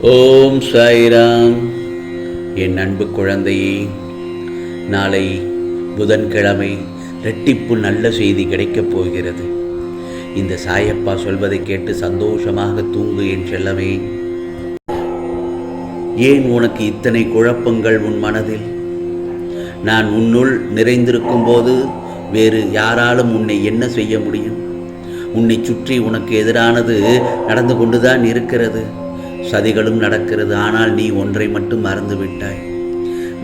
ஓம் சாய்ராம். என் அன்பு குழந்தையே நாளை புதன்கிழமை ரெட்டிப்பு நல்ல செய்தி கிடைக்கப் போகிறது. இந்த சாயப்பா சொல்வதை கேட்டு சந்தோஷமாக தூங்கு என் செல்லமே. ஏன் உனக்கு இத்தனை குழப்பங்கள் உன் மனதில்? நான் உன்னுள் நிறைந்திருக்கும் போது வேறு யாராலும் உன்னை என்ன செய்ய முடியும்? உன்னை சுற்றி உனக்கு எதிரானது நடந்து கொண்டுதான் இருக்கிறது. சதிகளும் நடக்கிறது. ஆனால் நீ ஒன்றை மட்டும் மறந்துவிட்டாய்.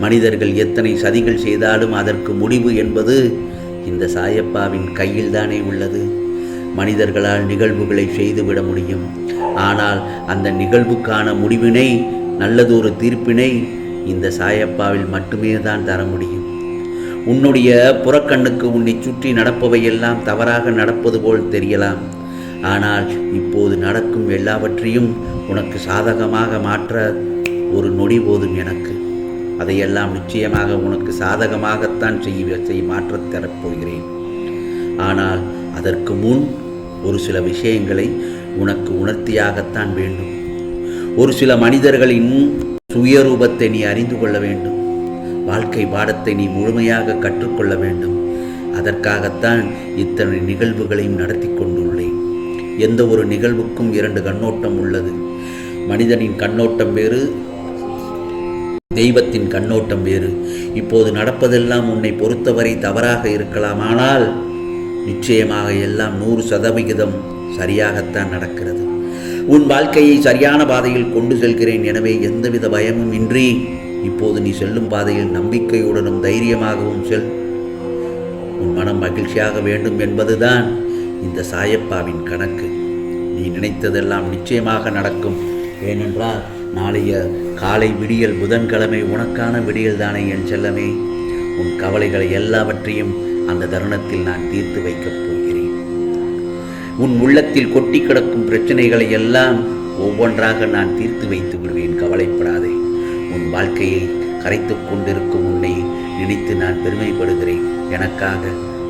மனிதர்கள் எத்தனை சதிகள் செய்தாலும் அதற்கு முடிவு என்பது இந்த சாயப்பாவின் கையில்தானே உள்ளது. மனிதர்களால் நிகழ்வுகளை செய்துவிட முடியும். ஆனால் அந்த நிகழ்வுக்கான முடிவினை நல்லதொரு தீர்ப்பினை இந்த சாயப்பாவில் மட்டுமே தான் தர முடியும். உன்னுடைய புறக்கண்ணுக்கு உன்னை சுற்றி நடப்பவையெல்லாம் தவறாக நடப்பது போல் தெரியலாம். ஆனால் இப்போது நடக்கும் எல்லாவற்றையும் உனக்கு சாதகமாக மாற்ற ஒரு நொடி போதும் எனக்கு. அதையெல்லாம் நிச்சயமாக உனக்கு சாதகமாகத்தான் செய்ய செய் மாற்றத் தரப்போகிறேன் ஆனால் அதற்கு முன் ஒரு சில விஷயங்களை உனக்கு உணர்த்தியாகத்தான் வேண்டும். ஒரு சில மனிதர்களின் சுயரூபத்தை நீ அறிந்து கொள்ள வேண்டும். வாழ்க்கை பாடத்தை நீ முழுமையாக கற்றுக்கொள்ள வேண்டும். அதற்காகத்தான் இத்தனை நிகழ்வுகளையும் நடத்தி கொண்டுள்ளேன். எந்த ஒரு நிகழ்வுக்கும் இரண்டு கண்ணோட்டம் உள்ளது. மனிதனின் கண்ணோட்டம் வேறு தெய்வத்தின் கண்ணோட்டம் வேறு. இப்போது நடப்பதெல்லாம் உன்னை பொறுத்தவரை தவறாக இருக்கலாம். ஆனால் நிச்சயமாக எல்லாம் நூறு சதவிகிதம் சரியாகத்தான் நடக்கிறது. உன் வாழ்க்கையை சரியான பாதையில் கொண்டு செல்கிறேன். எனவே எந்தவித பயமும் இன்றி இப்போது நீ செல்லும் பாதையில் நம்பிக்கையுடனும் தைரியமாகவும் செல். உன் மனம் மகிழ்ச்சியாக வேண்டும் என்பதுதான் இந்த சாயப்பாவின் கணக்கு. நீ நினைத்ததெல்லாம் நிச்சயமாக நடக்கும். ஏனென்றால் நாளைய காலை விடியல் புதன்கிழமை உனக்கான விடியல் தானே என் செல்லமே. உன் கவலைகளை எல்லாவற்றையும் அந்த தருணத்தில் நான் தீர்த்து வைக்கப் போகிறேன். உன் உள்ளத்தில் கொட்டி கிடக்கும் பிரச்சனைகளை எல்லாம் ஒவ்வொன்றாக நான் தீர்த்து வைத்து விடுவேன் கவலைப்படாதே. உன் வாழ்க்கையை கரைத்து கொண்டிருக்கும் உன்னை நினைத்து நான் பெருமைப்படுகிறேன். எனக்காக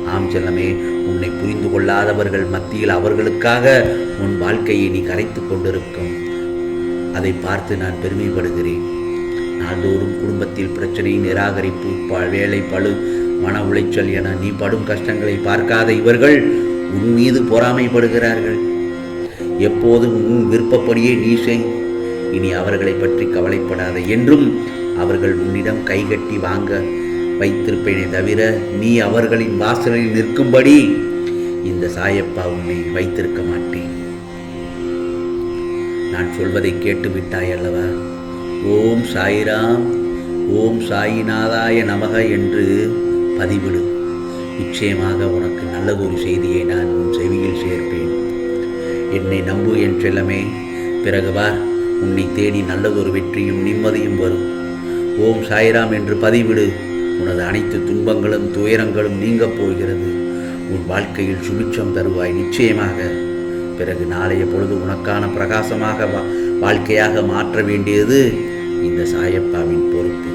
ஆம் செல்லமே உன்னை புரிந்து கொள்ளாதவர்கள் மத்தியில் அவர்களுக்காக உன் வாழ்க்கையை நீ கரைத்து கொண்டிருக்கும். அதை பார்த்து நான் பெருமைப்படுகிறேன். நாள்தோறும் குடும்பத்தில் பிரச்சனை நிராகரிப்பு ப- வேலை பழு மன உளைச்சல் என நீ படும் கஷ்டங்களை பார்க்காத இவர்கள் உன் மீது பொறாமைப்படுகிறார்கள். எப்போதும் உன் விருப்பப்படியே நீ செய். இனி அவர்களை பற்றி கவலைப்படாத என்றும் அவர்கள் உன்னிடம் கைகட்டி வாங்க வைத்திருப்பேனே தவிர நீ அவர்களின் வாசலில் நிற்கும்படி இந்த சாயப்பா உன்னை வைத்திருக்க மாட்டேன். நான் சொல்வதை கேட்டு விட்டாய் அல்லவா? ஓம் சாயிராம் ஓம் சாயிநாதாய நமக என்று பதிவிடு. நிச்சயமாக உனக்கு நல்லதொரு செய்தியை நான் உன் செவியில் சேர்ப்பேன். என்னை நம்பு என் செல்லமே. பிறகு வா உன்னை தேடி நல்லதொரு வெற்றியும் நிம்மதியும் வரும். ஓம் சாய்ராம் என்று பதிவிடு. உனது அனைத்து துன்பங்களும் துயரங்களும் நீங்கப் போகிறது. உன் வாழ்க்கையில் சுபிட்சம் தருவாய் நிச்சயமாக. பிறகு நாளைய பொழுது உனக்கான பிரகாசமாக வா- வாழ்க்கையாக மாற்ற வேண்டியது இந்த சாயப்பாவின் பொறுப்பு.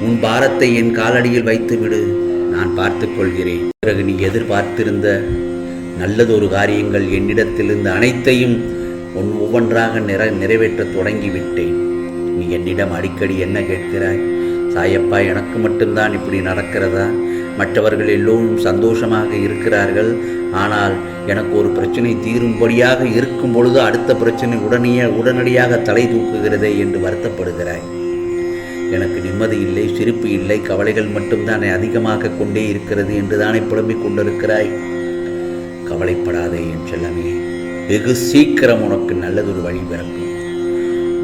உன் பாரத்தை என் காலடியில் வைத்துவிடு நான் பார்த்து கொள்கிறேன். பிறகு நீ எதிர்பார்த்திருந்த நல்லதொரு காரியங்கள் என்னிடத்திலிருந்து அனைத்தையும் உன் ஒவ்வொன்றாக நிற நிறைவேற்றத் தொடங்கிவிட்டேன். நீ என்னிடம் அடிக்கடி என்ன கேட்கிறாய்? சாயப்பா எனக்கு மட்டும்தான் இப்படி நடக்கிறதா? மற்றவர்கள் எல்லோரும் சந்தோஷமாக இருக்கிறார்கள். ஆனால் எனக்கு ஒரு பிரச்சனை தீரும்படியாக இருக்கும் பொழுது அடுத்த பிரச்சனை உடனே உடனடியாக தலை தூக்குகிறதே என்று வருத்தப்படுகிறாய். எனக்கு நிம்மதி இல்லை சிரிப்பு இல்லை கவலைகள் மட்டும்தான் அதிகமாக கொண்டே இருக்கிறது என்று தானே புலம்பிக் கொண்டிருக்கிறாய். கவலைப்படாதே என் செல்லமே வெகு சீக்கிரம் உனக்கு நல்லதொரு வழி பிறக்கும்.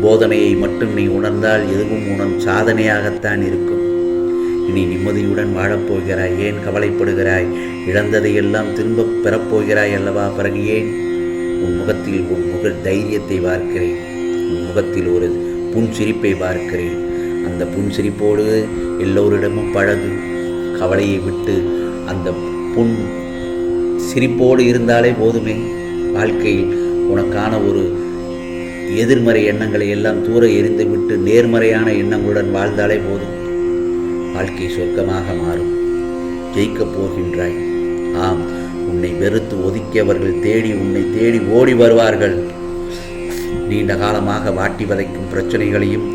போதனையை மட்டும் நீ உணர்ந்தால் எதுவும் உணர் சாதனையாகத்தான் இருக்கும். இனி நிம்மதியுடன் வாழப்போகிறாய். ஏன் கவலைப்படுகிறாய்? இழந்ததையெல்லாம் திரும்பப் பெறப்போகிறாய் அல்லவா பிறகு ஏன் உன் முகத்தில் உன் முக தைரியத்தை பார்க்கிறேன். உன் முகத்தில் ஒரு புன்சிரிப்பை பார்க்கிறேன். அந்த புன்சிரிப்போடு எல்லோரிடமும் பழகு. கவலையை விட்டு அந்த புன் சிரிப்போடு இருந்தாலே போதுமே. வாழ்க்கையில் உனக்கான ஒரு எதிர்மறை எண்ணங்களை எல்லாம் தூர எரிந்துவிட்டு நேர்மறையான எண்ணங்களுடன் வாழ்ந்தாலே போதும். வாழ்க்கை சொர்க்கமாக மாறும். ஜெயிக்கப் போகின்றாய். ஆம் உன்னை வெறுத்து ஒதுக்கியவர்கள் தேடி உன்னை தேடி ஓடி வருவார்கள். நீண்ட காலமாக வாட்டி வதைக்கும் பிரச்சனைகளையும்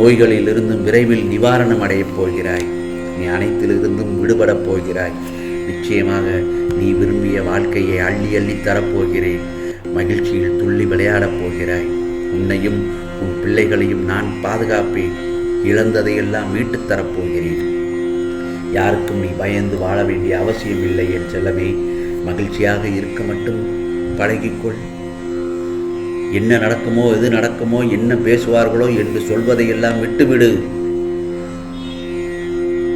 நோய்களிலிருந்தும் விரைவில் நிவாரணம் அடையப் போகிறாய். நீ அனைத்திலிருந்தும் விடுபடப் போகிறாய். நிச்சயமாக நீ விரும்பிய வாழ்க்கையை அள்ளி அள்ளி தரப்போகிறேன். மகிழ்ச்சியில் துள்ளி விளையாடப் போகிறாய். உன்னையும் உன் பிள்ளைகளையும் நான் பாதுகாப்பேன். இழந்ததையெல்லாம் மீட்டுத் தரப்போகிறேன். யாருக்கும் நீ பயந்து வாழ வேண்டிய அவசியம் இல்லை என் செல்லமே. மகிழ்ச்சியாக இருக்க மட்டும் பழகிக்கொள். என்ன நடக்குமோ எது நடக்குமோ என்ன பேசுவார்களோ என்று சொல்வதையெல்லாம் விட்டுவிடு.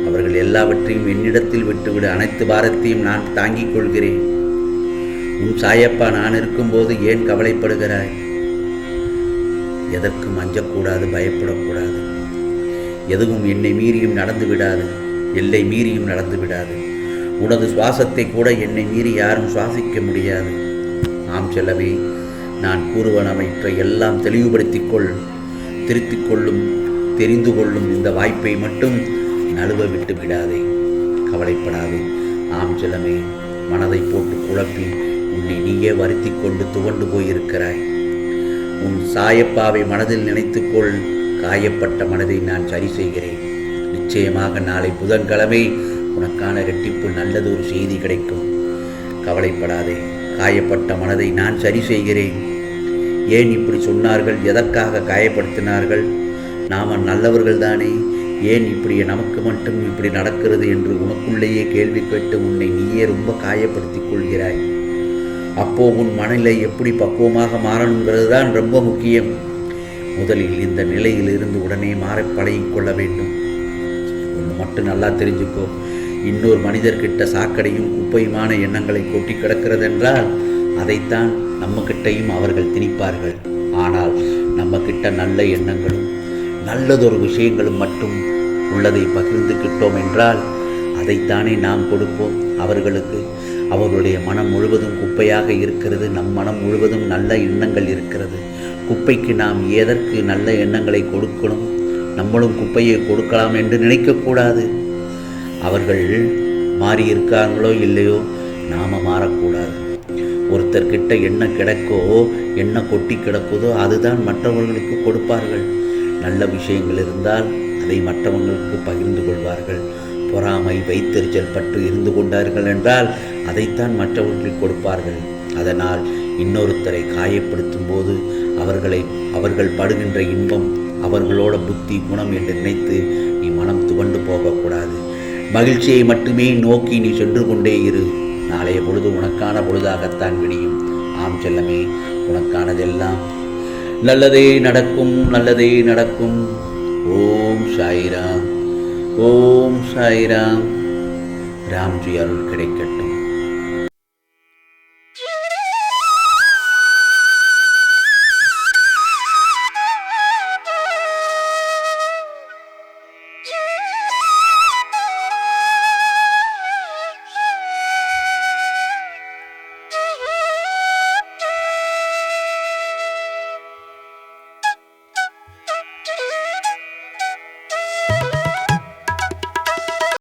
அவர்கள் எல்லாவற்றையும் என்னிடத்தில் விட்டுவிடு. அனைத்து பாரத்தையும் நான் தாங்கிக் கொள்கிறேன். உன் சாயப்பா நான் இருக்கும்போது ஏன் கவலைப்படுகிறாய்? எதற்கும் அஞ்சக்கூடாது பயப்படக்கூடாது. எதுவும் என்னை மீறியும் நடந்து விடாது எல்லை மீறியும் நடந்து விடாது. உனது சுவாசத்தை கூட என்னை மீறி யாரும் சுவாசிக்க முடியாது. ஆம் செல்லவே நான் கூறுவனவற்றை எல்லாம் தெளிவுபடுத்திக் கொள் திருத்திக் கொள்ளும் தெரிந்து கொள்ளும் இந்த வாய்ப்பை மட்டும் நழுவ விட்டு விடாதே. கவலைப்படாதே. ஆம் செல்லமே மனதை போட்டு குழப்பி உன்னை நீயே வருத்தி கொண்டு துவண்டு போயிருக்கிறாய். உன் சாயப்பாவை மனதில் நினைத்துக்கொள் காயப்பட்ட மனதை நான் சரி செய்கிறேன். நிச்சயமாக நாளை புதன்கிழமை உனக்கான ரெட்டிப்பு நல்லது ஒரு செய்தி கிடைக்கும். கவலைப்படாதே காயப்பட்ட மனதை நான் சரி செய்கிறேன். ஏன் இப்படி சொன்னார்கள்? எதற்காக காயப்படுத்தினார்கள்? நாம நல்லவர்கள் தானே. ஏன் இப்படி நமக்கு மட்டும் இப்படி நடக்கிறது என்று உனக்குள்ளேயே கேள்வி கேட்டு உன்னை நீயே ரொம்ப காயப்படுத்திக் கொள்கிறாய். அப்போ உன் மனநிலை எப்படி பக்குவமாக மாறணுங்கிறது தான் ரொம்ப முக்கியம். முதலில் இந்த நிலையில் இருந்து உடனே மாற பழகிக் கொள்ள வேண்டும். ஒன்று மட்டும் நல்லா தெரிஞ்சுக்கோ. இன்னொரு மனிதர்கிட்ட சாக்கடையும் குப்பையுமான எண்ணங்களை கொட்டி கிடக்கிறது என்றால் அதைத்தான் நம்ம கிட்டையும் அவர்கள் திணிப்பார்கள். ஆனால் நம்ம கிட்ட நல்ல எண்ணங்களும் நல்லதொரு விஷயங்களும் மட்டும் உள்ளதை பகிர்ந்துக்கிட்டோம் என்றால் அதைத்தானே நாம் கொடுப்போம் அவர்களுக்கு. அவர்களுடைய மனம் முழுவதும் குப்பையாக இருக்கிறது நம் மனம் முழுவதும் நல்ல எண்ணங்கள் இருக்கிறது. குப்பைக்கு நாம் எதற்கு நல்ல எண்ணங்களை கொடுக்கணும்? நம்மளும் குப்பையை கொடுக்கலாம் என்று நினைக்கக்கூடாது. அவர்கள் மாறி இருக்காங்களோ இல்லையோ நாம மாறக்கூடாது. ஒருத்தர்கிட்ட என்ன கிடக்கோ என்ன கொட்டி கிடக்குதோ அதுதான் மற்றவர்களுக்கு கொடுப்பார்கள். நல்ல விஷயங்கள் இருந்தால் அதை மற்றவங்களுக்கு பகிர்ந்து கொள்வார்கள். பொறாமை வைத்தெறிச்சல் பற்று இருந்து கொண்டார்கள் என்றால் அதைத்தான் மற்றவர்களுக்கு கொடுப்பார்கள். அதனால் இன்னொருத்தரை காயப்படுத்தும் போது அவர்களை அவர்கள் படுகின்ற இன்பம் அவர்களோட புத்தி குணம் என்று நினைத்து நீ மனம் துவண்டு போகக்கூடாது. மகிழ்ச்சியை மட்டுமே நோக்கி நீ சென்று கொண்டே இரு. நாளைய பொழுது உனக்கான பொழுதாகத்தான் விடியும். ஆம் செல்லமே உனக்கானதெல்லாம் நல்லதே நடக்கும் நல்லதே நடக்கும். ஓம் சாய்ராம் ஓம் சாய்ராம். ராம்ஜி அருள் கிடைக்கட்டும்.